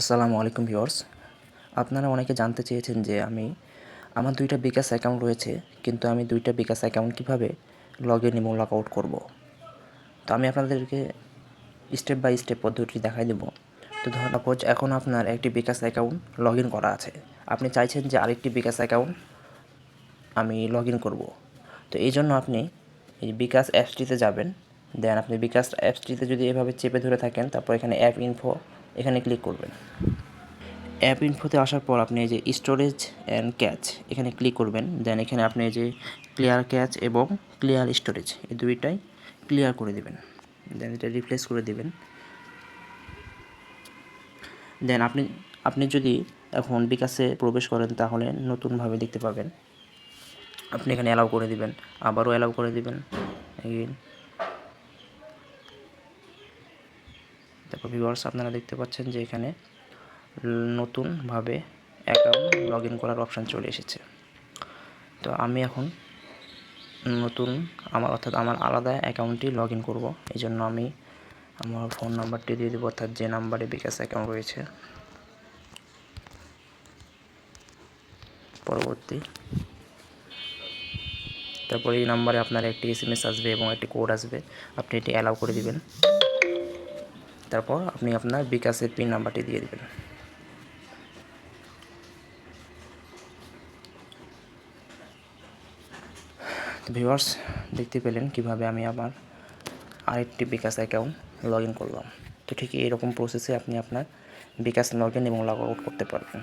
আসসালামু আলাইকুম ভিউয়ার্স। আপনারা অনেকে জানতে চেয়েছেন যে আমি, আমার দুইটা বিকাশ অ্যাকাউন্ট রয়েছে, কিন্তু আমি দুইটা বিকাশ অ্যাকাউন্ট কীভাবে লগ ইন এবং লগ আউট করব? তো আমি আপনাদেরকে স্টেপ বাই স্টেপ পদ্ধতি দেখাই দেবো। তো ধর সাপোজ এখন আপনার একটি বিকাশ অ্যাকাউন্ট লগ ইন করা আছে। আপনি চাইছেন যে আরেকটি বিকাশ অ্যাকাউন্ট আমি লগ ইন করব। তো এই জন্য আপনি এই বিকাশ অ্যাপসটিতে যাবেন দেন আপনি বিকাশ অ্যাপসটিতে যদি এভাবে চেপে ধরে থাকেন, তারপর এখানে অ্যাপ ইনফো এখানে ক্লিক করবেন। অ্যাপ ইনফোতে আসার পর আপনি এই যে স্টোরেজ অ্যান্ড ক্যাচ এখানে ক্লিক করবেন। দেন এখানে আপনি এই যে ক্লিয়ার ক্যাচ এবং ক্লিয়ার স্টোরেজ এই দুইটাই ক্লিয়ার করে দেবেন। দেন এটা রিপ্লেস করে দেবেন। দেন আপনি আপনি যদি এখন বিকাশে প্রবেশ করেন তাহলে নতুনভাবে দেখতে পাবেন। আপনি এখানে অ্যালাউ করে দিবেন। আবারও অ্যালাউ করে দিবেন। তারপর ভিউয়ার্স আপনারা দেখতে পাচ্ছেন যে এখানে নতুনভাবে অ্যাকাউন্ট লগ ইন করার অপশান চলে এসেছে। তো আমি এখন নতুন আমার অর্থাৎ আমার আলাদা অ্যাকাউন্টটি লগ ইন করব। এই জন্য আমি আমার ফোন নাম্বারটি দিয়ে দেবো, অর্থাৎ যে নাম্বারে বিকাশ অ্যাকাউন্ট রয়েছে। পরবর্তী। তারপর এই নাম্বারে আপনার একটি এস এম এস আসবে এবং একটি কোড আসবে। আপনি এটি অ্যালাউ করে দিবেন। তারপর আপনি আপনার বিকাশের পিন নাম্বারটি দিয়ে দেবেন। তো ভিউয়ার্স, দেখতে পেলেন কীভাবে আমি আমার আরেকটি বিকাশ অ্যাকাউন্ট লগ ইন করলাম। তো ঠিক এরকম প্রসেসে আপনি আপনার বিকাশ লগ ইন এবং লগ আউট করতে পারবেন।